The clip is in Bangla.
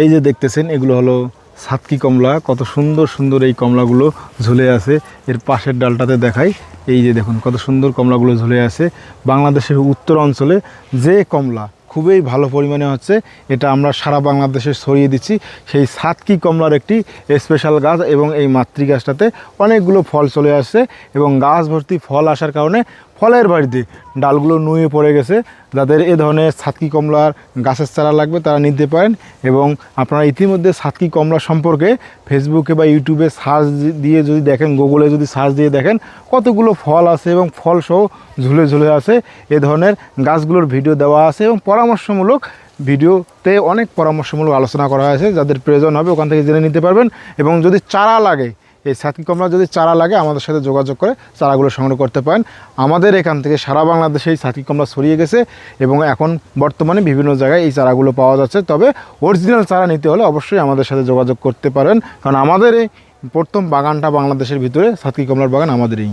এই যে দেখতেছেন, এগুলো হলো সাতকি কমলা। কত সুন্দর সুন্দর এই কমলাগুলো ঝুলে আছে। এর পাশের ডালটাতে দেখাই। এই যে দেখুন, কত সুন্দর কমলাগুলো ঝুলে আছে। বাংলাদেশের উত্তর অঞ্চলে যে কমলা খুবই ভালো পরিমাণে হচ্ছে, এটা আমরা সারা বাংলাদেশে ছড়িয়ে দিচ্ছি। সেই সাতকি কমলার একটি স্পেশাল গাছ এবং এই মাতৃ গাছটাতে অনেকগুলো ফল চলে আসছে এবং গাছ ভর্তি ফল আসার কারণে ফলের বাড়িতে ডালগুলো নুয়ে পড়ে গেছে। যাদের এ ধরনের সাতকি কমলার গাছের চারা লাগবে তারা নিতে পারেন এবং আপনারা ইতিমধ্যে সাতকি কমলা সম্পর্কে ফেসবুকে বা ইউটিউবে সার্চ দিয়ে যদি দেখেন, গুগলে যদি সার্চ দিয়ে দেখেন, কতগুলো ফল আছে এবং ফল সহ ঝুলে ঝুলে আছে। এ ধরনের গাছগুলোর ভিডিও দেওয়া আছে এবং পরামর্শমূলক ভিডিওতে অনেক পরামর্শমূলক আলোচনা করা হয়েছে। যাদের প্রয়োজন হবে ওখান থেকে জেনে নিতে পারবেন এবং যদি চারা লাগে এই সাতকি কমলা যদি চারা লাগে আমাদের সাথে যোগাযোগ করে চারাগুলো সংগ্রহ করতে পারেন। আমাদের এখান থেকে সারা বাংলাদেশে এই সাতকি কমলা ছড়িয়ে গেছে এবং এখন বর্তমানে বিভিন্ন জায়গায় এই চারাগুলো পাওয়া যাচ্ছে। তবে অরিজিনাল চারা নিতে হলে অবশ্যই আমাদের সাথে যোগাযোগ করতে পারেন। কারণ আমাদের এই প্রথম বাগানটা বাংলাদেশের ভিতরে সাতকি কমলার বাগান আমাদেরই।